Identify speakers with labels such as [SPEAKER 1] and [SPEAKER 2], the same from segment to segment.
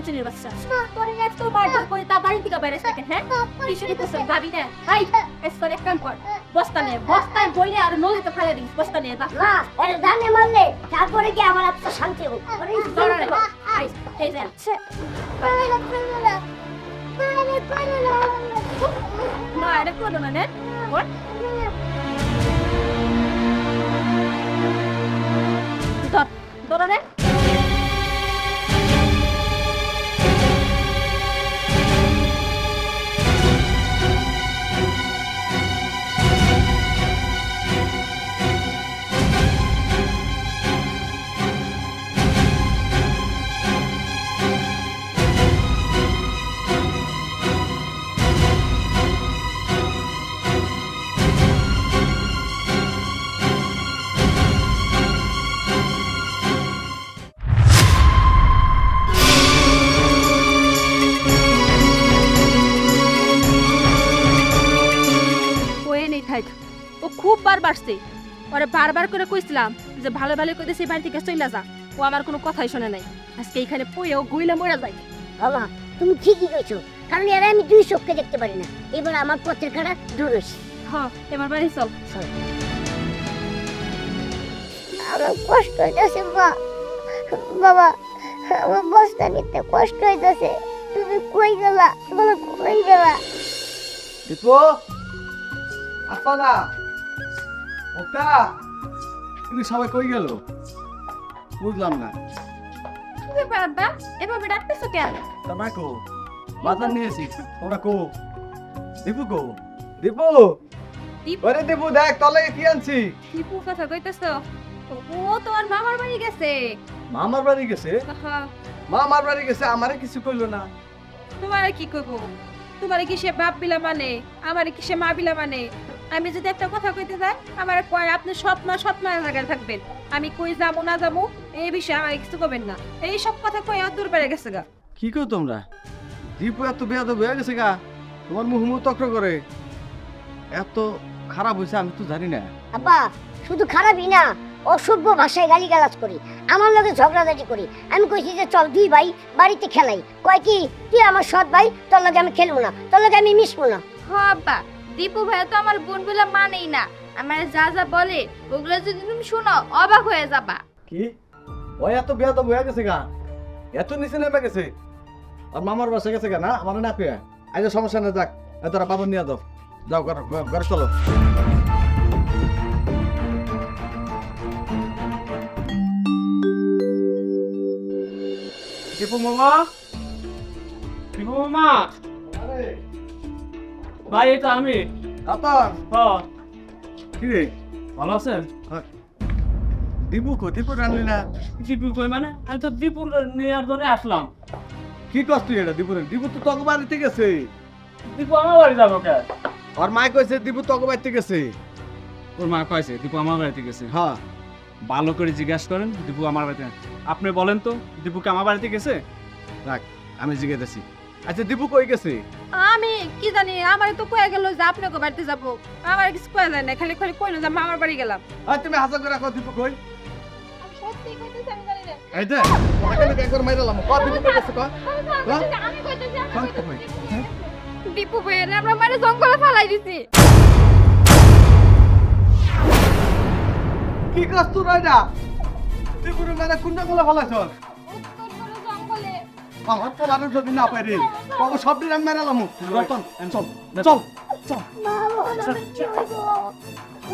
[SPEAKER 1] কইছিনের বাচ্চা তোরে এত মারধর করে তা বাড়ি থেকে বাইরে থাকে হ্যাঁ? কিছু দিতেছ ভাবি না। হাই এস করে কাম কর। বস্তা নে বস্তায় বইলে আর নদীতে ফেলে দিস বস্তা নে
[SPEAKER 2] না ওরে জানে মারলে তারপরে কি আমার আত্মা শান্তি হবে? ওরে
[SPEAKER 1] ধরো রে হাই এই যে। ছে, না এটা করো না নে। ধর ধরো রে বার ওরে বারবার করে কইছিলাম যে ভালো ভালো করে সেই বাড়ি থেকে চলে যা। ও আমার কোনো কথাই শোনে নাই। আজকে এইখানে পয়ে ও গুইলা মরে যায়।
[SPEAKER 2] বাবা তুমি ঠিকই কইছো। কারণ এরা আমি দুই চোখকে দেখতে পারি না। এবার আমার পথের কাটা দূর হয়েছে
[SPEAKER 1] হ এবার বাড়ি চল। চল।
[SPEAKER 2] আমার কষ্ট হইতেছে মা। বাবা আমার বস্তা নিতে কষ্ট হইতেছে। তুমি কই গেলা? বলো কই গেলা?
[SPEAKER 3] দীপু? আসো না ওটা কিন্তু সবাই কই গেল? বুঝলাম না।
[SPEAKER 1] কি ব্যাপার আব্বা? এভাবে ডাকতেছো কেন?
[SPEAKER 3] তা বাজার নিয়েছি। ওরা কো। দীপু কো। দীপু!
[SPEAKER 1] দীপু?
[SPEAKER 3] ওরে দীপু দেখ তলে কি আনছি?
[SPEAKER 1] দীপু কথা কইতেছো? ও তোমার মামার বাড়ি গেছে।
[SPEAKER 3] মামার বাড়ি গেছে? মামার বাড়ি গেছে আমারে কিছু কইলো না।
[SPEAKER 1] তোমার কি কইবো? তোমার কি সে বাপ বিলা মানে? আমার কি সে মা বিলা মানে? আমি যদি একটা কথা কইতে যাই আমার কয় আপনি সৎ মা জায়গায় থাকবেন। আমি কই যাব না যাব এই বিষয়ে আমার কিছু করবেন না। এই সব কথা কই আর দূর বেড়ে গেছে গা।
[SPEAKER 3] কি কো তোমরা? দীপু এত বেয়াদ হয়ে গেছে গা তোমার মুহ তক্র করে। এত খারাপ হয়েছে আমি তো জানি না।
[SPEAKER 2] আব্বা শুধু খারাপই না অসভ্য ভাষায় গালি গালাজ করি আমার লগে ঝগড়াঝাটি করি। আমি কইছি যে চল দুই ভাই বাড়িতে খেলাই। কয় কি তুই আমার সৎ ভাই তোর লগে আমি খেলব না তোর লগে আমি মিশবো না।
[SPEAKER 4] হ্যাঁ আব্বা দীপু ভাই তো আমার বোনগুলা মানেই না। আমার যা যা বলে ওগুলো যদি তুমি শুনো অবাক হয়ে যাবা।
[SPEAKER 3] কি? ওই এত বিয়া তো হয়ে গেছে গা। এত নিচে নেমে গেছে। আর মামার বাসা গেছে গা না? আমার না পেয়ে আজ সমস্যা না যাক। এ তোরা বাবন নিয়ে দাও যাও ঘর ঘরে চলো।
[SPEAKER 5] দীপু মামা? দীপু মামা? ভাই এটা আমি।
[SPEAKER 3] আপনার
[SPEAKER 5] হ্যাঁ।
[SPEAKER 3] কি রে
[SPEAKER 5] ভালো আছেন?
[SPEAKER 3] দীপু কো দীপু রানলি না।
[SPEAKER 5] দীপু কই মানে? আমি তো দীপু নেওয়ার জন্য আসলাম।
[SPEAKER 3] কি কষ্ট এটা দীপু রে? দীপু তো তক বাড়িতে গেছে।
[SPEAKER 5] দীপু আমার বাড়ি যাব কে?
[SPEAKER 3] আর মাই কইছে দীপু তক বাড়িতে গেছে।
[SPEAKER 5] ওর মা কয়েছে দীপু আমার বাড়িতে গেছে।
[SPEAKER 3] হ্যাঁ।
[SPEAKER 5] ভালো করে জিজ্ঞাসা করেন দীপু আমার বাড়িতে আপনি বলেন তো দীপুকে আমার বাড়িতে গেছে?
[SPEAKER 3] রাখ আমি জিজ্ঞেস আচ্ছা দীপু কই গেছে?
[SPEAKER 1] আমি কি জানি আমার তো কয়ে গেল যে আপনাকে বাড়িতে যাব। আমার কিছু কয়ে যায় না খালি খালি কইলো যে মামার বাড়ি গেলাম।
[SPEAKER 3] আর তুমি হাসা করে রাখো দীপু কই?
[SPEAKER 1] সত্যি কইতেছি আমি জানি না।
[SPEAKER 3] এই যে ওখানে একবার মাইরালাম ক দীপু কই গেছে ক
[SPEAKER 1] আমি কইতেছি আমি
[SPEAKER 3] ক কই
[SPEAKER 4] দীপু ভাইয়ের আমরা মানে জঙ্গলে ফালাই দিছি।
[SPEAKER 3] কি কষ্ট রয়না দীপুর মানে ফলাইছ
[SPEAKER 4] জঙ্গলে
[SPEAKER 3] আমার পোলানো যদি না পারে বাবা সব দিন আমি মেরালাম রতন, চল চল চল।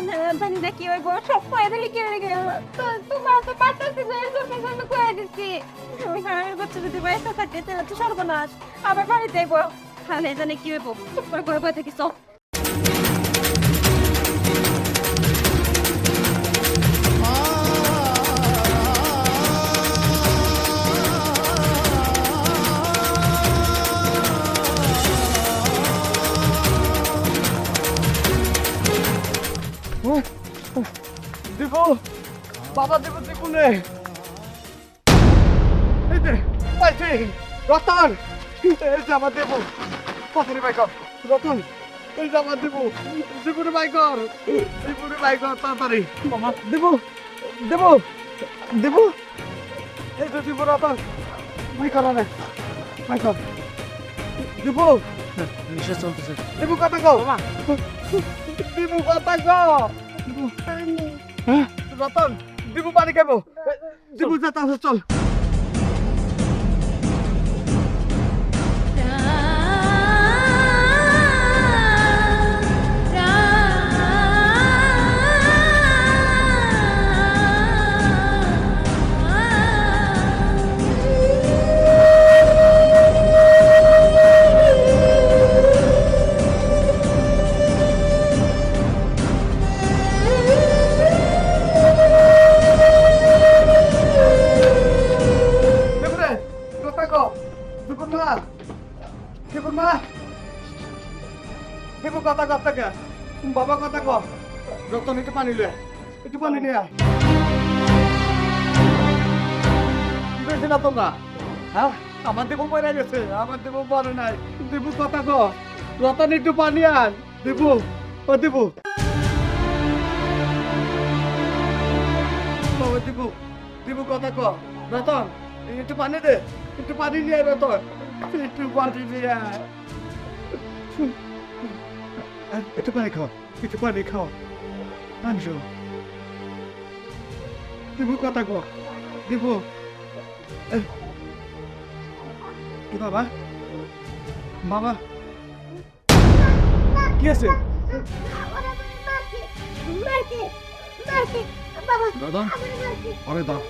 [SPEAKER 1] না কি হইব? সব কয়ে দিলে, কি হয়ে গেল?
[SPEAKER 4] তোমার তো পাঠাচ্ছি যে এর জন্য জন্য কয়ে দিচ্ছি
[SPEAKER 1] আমি হারানোর বাচ্চা যদি সর্বনাশ। আবার বাড়িতে কি হইব? থাকি, চল।
[SPEAKER 3] নে এই যে পাইছি রতন। এই যে আমার দীপু পাথরে বাই কর রতন। এই যে আমার দীপু দীপুরে বাই কর দীপুরে বাই কর তাড়াতাড়ি।
[SPEAKER 5] মামা
[SPEAKER 3] দীপু দীপু দীপু এই যে দীপু রতন। বাই কর না। মাইকর দেবো।
[SPEAKER 5] রিক্সা চলতেছে।
[SPEAKER 3] দেবো কথা কও। দেবো কথা কও। রতন। দেবো পানি খাব। দিবু যা চল। দেবো মা দেবো কথা কও আপনাকে। বাবা কথা কও। রতন একটু পানি লয়ে। একটু পানি নিয়ে আয়। হয়েছে না তোমরা হ্যাঁ? আমার দেবো মরে গেছে। আমার দেবো মরে নাই। দেবো কথা কও। রতন একটু পানি আন দেবো, ও দেবো। দেবো দেবো কথা কও। রতন একটু পানি দে। একটু পানি নিয়ে রতন একটু পানি খাও একটু পানি খাও আনছো দেবো কথা কও দেবো কি বাবা বাবা কি আছে দাদা আরে দাও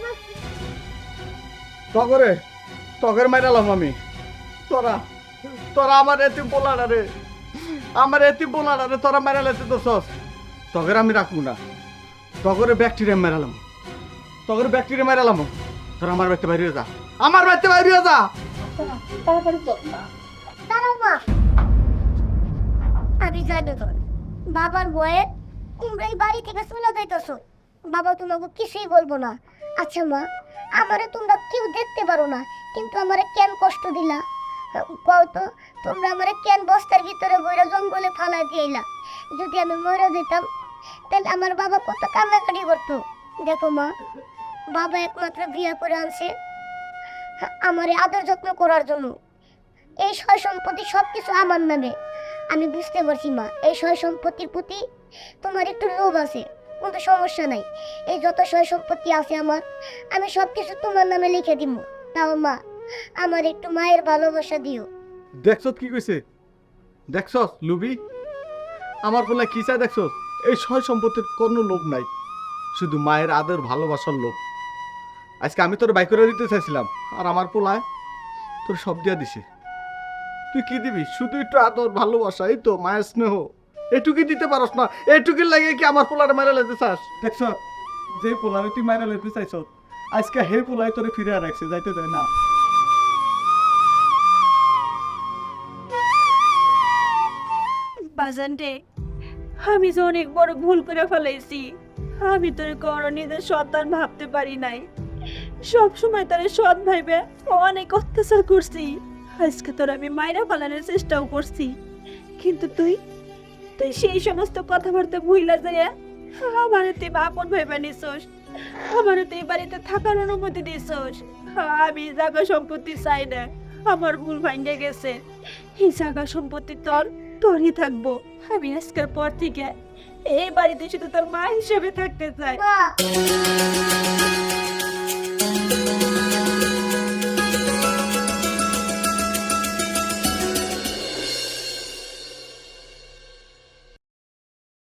[SPEAKER 3] তগরে তগর মাইরালাম আমি তোরা তোরা আমার এতে বলার রে। আমার এতে বলার রে, তোরা মাইরালাতে তো সস তগর আমি রাখব না। তগরে ব্যাকটেরিয়া মেরালাম। তগরে ব্যাকটেরিয়া মেরালাম। তোরা আমার বাড়িতে বাইরে যা। আমার বাড়িতে বাইরে যা।
[SPEAKER 2] দাঁড়াও মা। আমি জানি তো বাবার বয়ে তোমরা এই বাড়ি থেকে চলে যাইতেছো। বাবা তোমাকে কিছুই বলব না। আচ্ছা মা, আমারে তোমরা কেউ দেখতে পারো না, কিন্তু আমারে কেন কষ্ট দিলা? কও তো, তোমরা আমারে কেন বস্তার ভিতরে বইরা জঙ্গলে ফালাই দিয়েলা যদি আমি মরে যেতাম, তাহলে আমার বাবা কত কান্নাকাটি করতো। দেখো মা, বাবা একমাত্র বিয়ে করে আনছে। আমারে আদর যত্ন করার জন্য। এই সয় সম্পত্তি সব কিছু আমার নামে। আমি বুঝতে পারছি মা, এই সয় সম্পত্তির প্রতি তোমার একটু লোভ আছে কিন্তু সমস্যা নাই। এই যত সয় সম্পত্তি আছে আমার, আমি সব কিছু তোমার নামে লিখে দিব তাও মা আমার একটু মায়ের ভালোবাসা দিও।
[SPEAKER 3] দেখছত কি কইছে? দেখছস লুবি? আমার বলে কি চাই দেখছস? এই সয় সম্পত্তির কোনো লোভ নাই। শুধু মায়ের আদর ভালোবাসার লোভ। আজকে আমি তোর বাইক করে দিতে চাইছিলাম আর আমার পোলায় তোর সব দিয়া দিছে। তুই কি দিবি? শুধু একটু আদর ভালোবাসা এই তো মায়ের স্নেহ। এটুকুই দিতে পারস না এটুকি লাগে কি আমার পোলারে মারা লেতে চাস? দেখছ যে পোলারে তুই মারা লেতে চাইছ আজকে হে পোলাই তোরে ফিরে রাখছে যাইতে দেয় না।
[SPEAKER 6] বাজানটে আমি যে অনেক বড় ভুল করে ফেলেছি আমি তোর নিজের সন্তান ভাবতে পারি নাই। সব সময় তোর সৎ ভাইবে অনেক অত্যাচার করছি। আজকে তোর আমি মায়েরা পালানোর চেষ্টাও করছি। কিন্তু তুই তুই সেই সমস্ত কথাবার্তা ভুইলা যায় আমার তুই আপন ভাইবা নিছোস। আমার তুই বাড়িতে থাকার অনুমতি দিছোস। আমি জায়গা সম্পত্তি চাই না। আমার ভুল ভাঙ্গে গেছে। এই জায়গা সম্পত্তি তোর তোরই থাকব। আমি আজকের পর থেকে এই বাড়িতে শুধু তোর মা হিসেবে থাকতে চাই।